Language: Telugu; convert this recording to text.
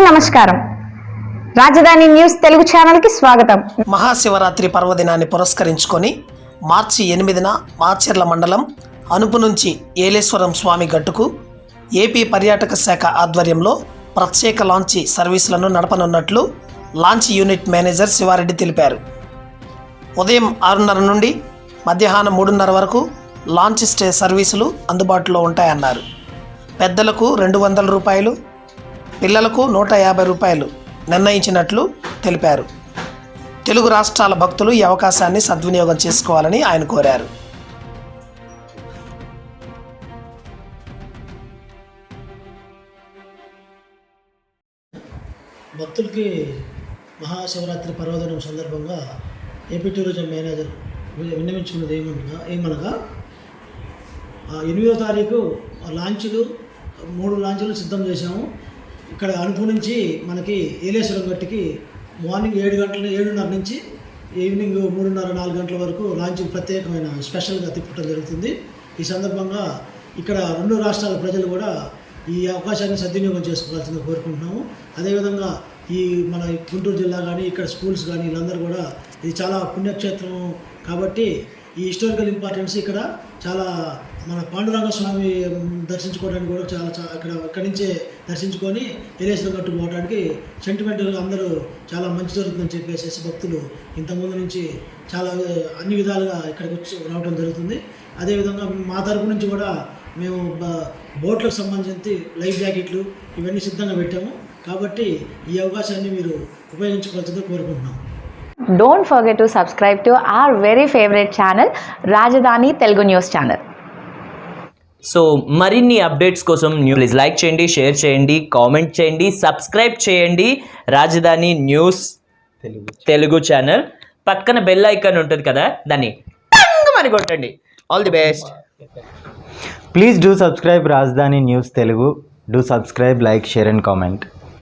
నమస్కారం. రాజధాని న్యూస్ తెలుగు ఛానల్కి స్వాగతం. మహాశివరాత్రి పర్వదినాన్ని పురస్కరించుకొని మార్చి ఎనిమిదిన మాచర్ల మండలం అనుపు నుంచి ఏలేశ్వరం స్వామి గట్టుకు ఏపీ పర్యాటక శాఖ ఆధ్వర్యంలో ప్రత్యేక లాంచీ సర్వీసులను నడపనున్నట్లు లాంచ్ యూనిట్ మేనేజర్ శివారెడ్డి తెలిపారు. ఉదయం ఆరున్నర నుండి మధ్యాహ్నం మూడున్నర వరకు లాంచ్ స్టే సర్వీసులు అందుబాటులో ఉంటాయన్నారు. పెద్దలకు రెండు వందల రూపాయలు పిల్లలకు నూట యాభై రూపాయలు నిర్ణయించినట్లు తెలిపారు. తెలుగు రాష్ట్రాల భక్తులు ఈ అవకాశాన్ని సద్వినియోగం చేసుకోవాలని ఆయన కోరారు. భక్తులకి మహాశివరాత్రి పర్వదినం సందర్భంగా ఏపీ టూరిజం మేనేజర్ విన్నవించుకున్నది ఏమనగా ఏమనగా ఆ ఎనిమిదో తారీఖు లాంచ్లు మూడు లాంచ్లు సిద్ధం చేశాము. ఇక్కడ అణుపు నుంచి మనకి ఏలేశ్వరం గట్టికి మార్నింగ్ ఏడు గంటల ఏడున్నర నుంచి ఈవినింగ్ మూడున్నర నాలుగు గంటల వరకు లాంచ్ ప్రత్యేకమైన స్పెషల్గా తిప్పడం జరుగుతుంది. ఈ సందర్భంగా ఇక్కడ రెండు రాష్ట్రాల ప్రజలు కూడా ఈ అవకాశాన్ని సద్వినియోగం చేసుకోవాల్సిందిగా కోరుకుంటున్నాము. అదేవిధంగా ఈ మన గుంటూరు జిల్లా కానీ ఇక్కడ స్కూల్స్ కానీ వీళ్ళందరూ కూడా ఇది చాలా పుణ్యక్షేత్రం కాబట్టి ఈ హిస్టారికల్ ఇంపార్టెన్స్ ఇక్కడ చాలా మన పాండురంగ స్వామి దర్శించుకోవడానికి కూడా చాలా అక్కడ ఇక్కడి నుంచే దర్శించుకొని ఏలేశ్వరం గట్టు పోవడానికి సెంటిమెంటల్గా అందరూ చాలా మంచి జరుగుతుందని చెప్పేసి భక్తులు ఇంతకుముందు నుంచి చాలా అన్ని విధాలుగా ఇక్కడికి వచ్చి రావడం జరుగుతుంది. అదేవిధంగా మా తరపు నుంచి కూడా మేము బ- బోట్లకు సంబంధించి లైఫ్ జాకెట్లు ఇవన్నీ సిద్ధంగా పెట్టాము. కాబట్టి ఈ అవకాశాన్ని మీరు ఉపయోగించుకోవాల్సిందో కోరుకుంటున్నాం. Don't forget to subscribe to our very favourite channel Rajdhani Telugu news channel so మరిన్ని అప్డేట్స్ కోసం న్యూ ప్లీజ్ లైక్ చేయండి షేర్ చేయండి కామెంట్ చేయండి సబ్స్క్రైబ్ చేయండి రాజధాని న్యూస్ తెలుగు తెలుగు ఛానల్ పక్కన బెల్ ఐకాన్ ఉంటుంది కదా దాన్ని టంగ్ అని కొట్టండి. All the best Please do subscribe Rajdhani News Telugu. Do subscribe, like, share, and comment.